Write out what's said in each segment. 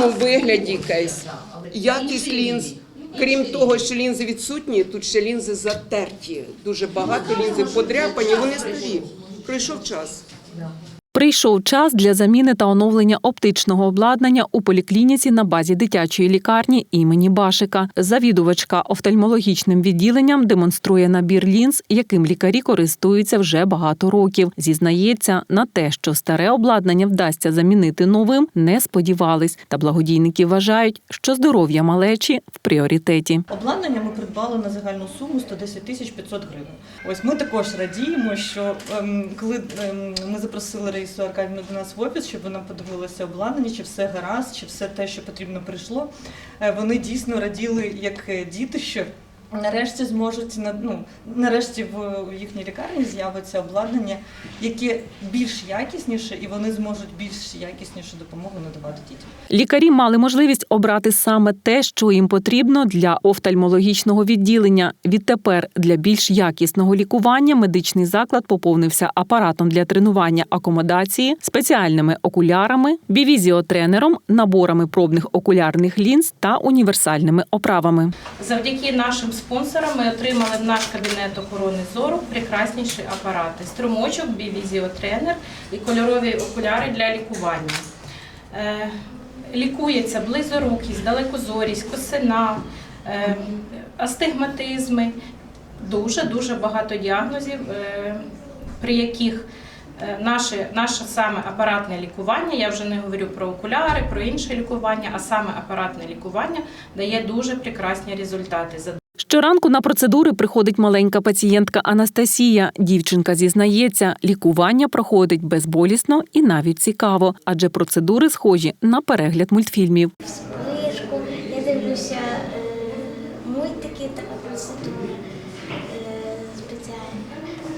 такому вигляді кейс. Якість лінз. Крім того, що лінзи відсутні, тут ще лінзи затерті. Дуже багато лінзи подряпані, вони старі. Прийшов час. Прийшов час для заміни та оновлення оптичного обладнання у поліклініці на базі дитячої лікарні імені Башика. Завідувачка офтальмологічним відділенням демонструє набір лінз, яким лікарі користуються вже багато років. Зізнається, на те, що старе обладнання вдасться замінити новим, не сподівались. Та благодійники вважають, що здоров'я малечі в пріоритеті. Обладнання ми придбали на загальну суму 110 тисяч 500 гривень. Ось ми також радіємо, що ем, коли ем, ми запросили Раїсу Аркадівну до нас в офіс, щоб вона подивилася обладнання, чи все гаразд, чи все те, що потрібно прийшло. е, Вони дійсно раділи як е, діти, що нарешті зможуть на- ну, нарешті в їхній лікарні з'явиться обладнання, яке більш якісніше, і вони зможуть більш якіснішу допомогу надавати дітям. Лікарі мали можливість обрати саме те, що їм потрібно для офтальмологічного відділення. Відтепер для більш якісного лікування медичний заклад поповнився апаратом для тренування акомодації, спеціальними окулярами, бівізіотренером, наборами пробних окулярних лінз та універсальними оправами. Завдяки нашим спонсорам ми отримали в наш кабінет охорони зору прекрасніші апарати: струмочок, бівізіотренер і кольорові окуляри для лікування. Е, Лікується близорукість, далекозорість, косина, е, астигматизми. Дуже дуже багато діагнозів, е, при яких наше, наше саме апаратне лікування, я вже не говорю про окуляри, про інше лікування, а саме апаратне лікування дає дуже прекрасні результати. Щоранку на процедури приходить маленька пацієнтка Анастасія. Дівчинка зізнається, лікування проходить безболісно і навіть цікаво, адже процедури схожі на перегляд мультфільмів. книжку, я дивлюся е, мультики та процедури е, спеціальні.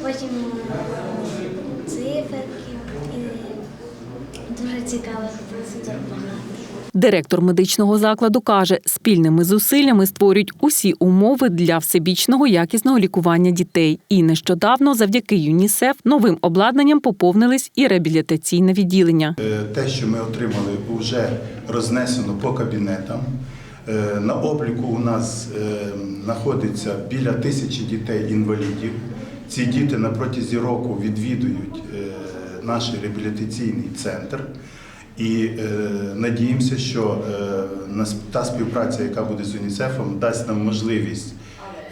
Потім е, циферки і дуже цікавих процедур багато. Директор медичного закладу каже, спільними зусиллями створюють усі умови для всебічного якісного лікування дітей. І нещодавно, завдяки ЮНІСЕФ, новим обладнанням поповнились і реабілітаційне відділення. Е, Те, що ми отримали, вже рознесено по кабінетам. Е, На обліку у нас е, знаходиться біля тисячі дітей-інвалідів. Ці діти на протязі року відвідують наш реабілітаційний центр. І е, надіємося, що е, та співпраця, яка буде з ЮНІСЕФом, дасть нам можливість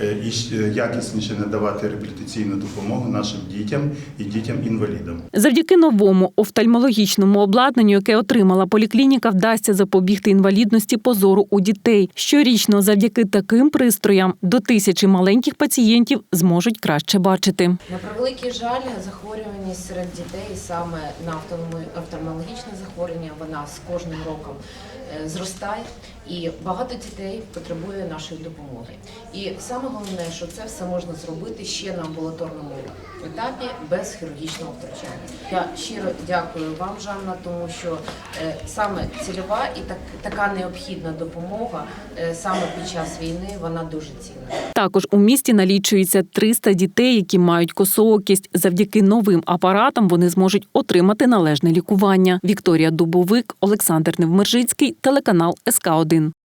і якісніше надавати реабілітаційну допомогу нашим дітям і дітям-інвалідам. Завдяки новому офтальмологічному обладнанню, яке отримала поліклініка, вдасться запобігти інвалідності позору у дітей. Щорічно, завдяки таким пристроям, до тисячі маленьких пацієнтів зможуть краще бачити. На превеликий жаль, захворюваність серед дітей саме на офтальмо- офтальмологічне захворювання, вона з кожним роком е, зростає, і багато дітей потребує нашої допомоги. І саме головне, що це все можна зробити ще на амбулаторному етапі без хірургічного втручання. Я щиро дякую вам, Жанна, тому що е, саме цільова і так, така необхідна допомога е, саме під час війни вона дуже цінна. Також у місті налічується 300 дітей, які мають косоокість. Завдяки новим апаратам вони зможуть отримати належне лікування. Вікторія Дубовик, Олександр Невмержицький, телеканал СК 1